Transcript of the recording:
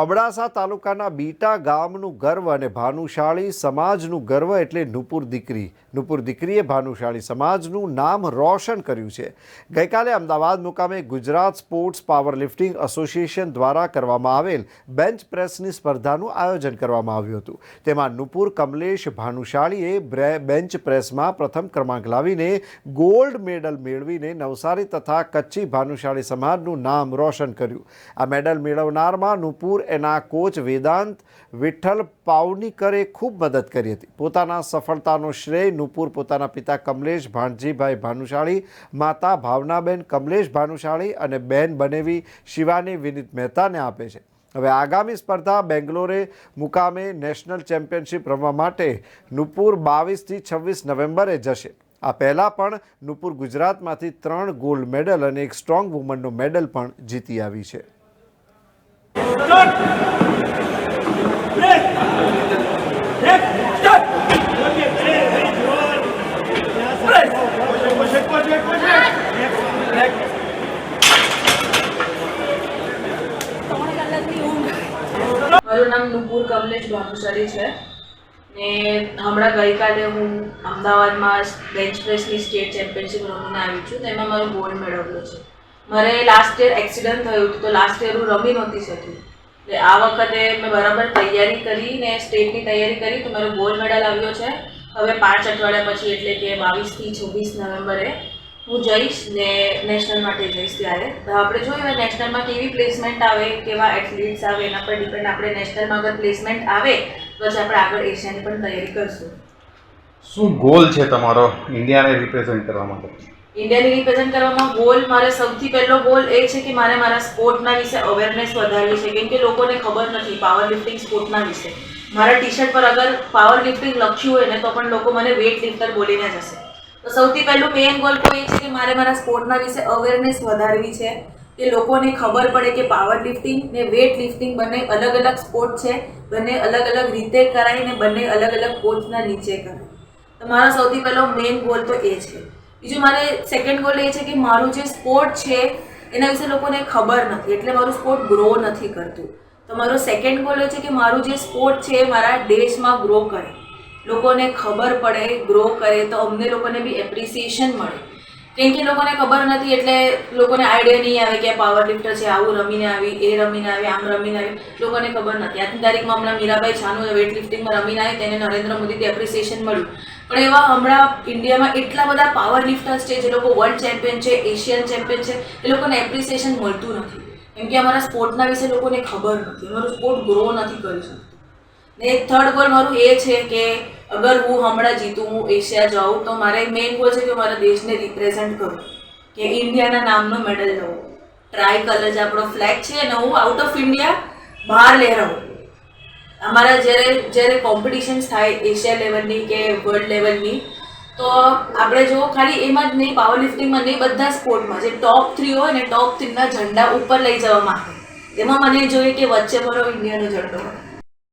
અબડાસા તાલુકાના બીટા ગામનું ગર્વ અને ભાનુશાળી સમાજનું ગર્વ એટલે નુપુર દીકરી. નુપુર દીકરીએ ભાનુશાળી સમાજનું નામ રોશન કર્યું છે. ગઈકાલે અમદાવાદ મુકામે Gujarat sports power lifting association દ્વારા કરવામાં આવેલ બેન્ચ પ્રેસની સ્પર્ધાનું આયોજન કરવામાં આવ્યું હતું. તેમાં નુપુર કમલેશ ભાનુશાળીએ બેન્ચ પ્રેસમાં પ્રથમ ક્રમાંક લાવીને ગોલ્ડ મેડલ મેળવીને નવસારી તથા કચ્છી ભાનુશાળી સમાજનું નામ રોશન કર્યું. આ મેડલ મેળવનારમાં નુપુર એના કોચ વેદાંત વિઠ્ઠલ પાવનીકરે ખૂબ મદદ કરી હતી. પોતાના સફળતાનો શ્રેય નુપુર પોતાના પિતા કમલેશ ભાણજીભાઈ ભાનુશાળી, માતા ભાવનાબેન કમલેશ ભાનુશાળી અને બેન બનેવી શિવાની વિનીત મહેતાને આપે છે. હવે આગામી સ્પર્ધા બેંગ્લોરે મુકામે નેશનલ ચેમ્પિયનશિપ રમવા માટે નુપુર બાવીસથી છવ્વીસ નવેમ્બરે જશે. આ પહેલાં પણ નુપુર ગુજરાતમાંથી ત્રણ ગોલ્ડ મેડલ અને એક સ્ટ્રોંગ વુમનનો મેડલ પણ જીતી આવી છે. મારું નામ નુપુર કમલેશ ભાનુશાળી છે. ને હમણાં ગઈકાલે હું અમદાવાદમાં બેન્ચ પ્રેસની સ્ટેટ ચેમ્પિયનશિપ રમીને આવી છું તેમાં મારો ગોલ્ડ મેળવ્યો છે. મારે લાસ્ટ યર એક્સિડન્ટ થયું હતું, તો લાસ્ટ યર હું રમી નહોતી શકી. એટલે આ વખતે મેં બરાબર તૈયારી કરીને સ્ટેટની તૈયારી કરી તો મારો ગોલ્ડ મેડલ આવ્યો છે. હવે પાંચ અઠવાડિયા પછી એટલે કે બાવીસથી છવ્વીસ નવેમ્બરે હું જઈશ ને નેશનલ માટે જઈશ ત્યારે. તો આપણે જોઈએ નેશનલમાં કેવી પ્લેસમેન્ટ આવે, કેવા એથ્લીટ્સ આવે, એના પર ડિપેન્ડ આપણે નેશનલમાં અગર પ્લેસમેન્ટ આવે પછી આપણે આગળ એશિયાની પણ તૈયારી કરશું. શું ગોલ છે તમારો ઇન્ડિયાને રિપ્રેઝેન્ટ કરવા માટે? ઇન્ડિયાને રિપ્રેઝન્ટ કરવામાં ગોલ મારે સૌથી પહેલો ગોલ એ છે કે મારે મારા સ્પોર્ટના વિશે અવેરનેસ વધારવી છે. કેમ કે લોકોને ખબર નથી પાવર લિફ્ટિંગ સ્પોર્ટના વિશે. મારા ટી શર્ટ પર અગર પાવર લિફ્ટિંગ લખ્યું હોય ને, તો પણ લોકો મને વેઇટ લિફ્ટર બોલીને જશે તો સૌથી પહેલું મેઇન ગોલ તો એ છે કે મારે મારા સ્પોર્ટના વિશે અવેરનેસ વધારવી છે. કે લોકોને ખબર પડે કે પાવર લિફ્ટિંગ ને વેઇટ લિફ્ટિંગ બંને અલગ અલગ સ્પોર્ટ છે, બંને અલગ અલગ રીતે કરાય ને બંને અલગ અલગ કોચના નીચે કરાય. તો મારો સૌથી પહેલો મેઇન ગોલ તો એ છે. બીજું મારે સેકન્ડ ગોલ એ છે કે મારું જે સ્પોર્ટ છે, એના વિશે લોકોને ખબર નથી. એટલે મારું સ્પોર્ટ ગ્રો નથી કરતું. તો મારો સેકન્ડ ગોલ એ છે કે મારું જે સ્પોર્ટ છે એ મારા દેશમાં ગ્રો કરે. લોકોને ખબર પડે ગ્રો કરે, તો અમને લોકોને બી એપ્રિસિએશન મળે. કેમ કે લોકોને ખબર નથી, એટલે લોકોને આઈડિયા નહીં આવે કે પાવર લિફ્ટર છે, આવું રમીને આવી, એ રમીને આવી, આમ રમીને આવી. લોકોને ખબર નથી. આજની તારીખમાં હમણાં મીરાબાઈ છાનુ વેઇટ લિફ્ટિંગમાં રમીને આવી, તેને નરેન્દ્ર મોદીથી એપ્રિસિએશન મળ્યું. પણ એવા હમણાં ઇન્ડિયામાં એટલા બધા પાવર લિફ્ટર્સ છે, જે લોકો વર્લ્ડ ચેમ્પિયન છે એશિયન ચેમ્પિયન છે, એ લોકોને એપ્રિસિએશન મળતું નથી. કેમ કે અમારા સ્પોર્ટના વિશે લોકોને ખબર નથી. અમારું સ્પોર્ટ ગ્રો નથી કરી શકતું. ને થર્ડ ગોલ મારું એ છે કે અગર હું હમણાં જીતું, હું એશિયા જાઉં, તો મારે મેઇન ગોલ છે કે મારા દેશને રિપ્રેઝેન્ટ કરું. કે ઇન્ડિયાના નામનો મેડલ લઉં. ટ્રાય કલર જે આપણો ફ્લેગ છે અને હું આઉટ ઓફ ઇન્ડિયા બહાર લહેરાવું અમારા જ્યારે જ્યારે કોમ્પિટિશન્સ થાય એશિયા લેવલની કે વર્લ્ડ લેવલની તો આપણે જો ખાલી એમાં જ નહીં પાવર લિફ્ટિંગમાં નહીં, બધા સ્પોર્ટમાં જે ટોપ થ્રી હોય ને ટોપ થ્રીના ઝંડા ઉપર લઈ જવામાં આવે એમાં મને જોઈએ કે વચ્ચે મારો ઇન્ડિયાનો ઝંડો હોય.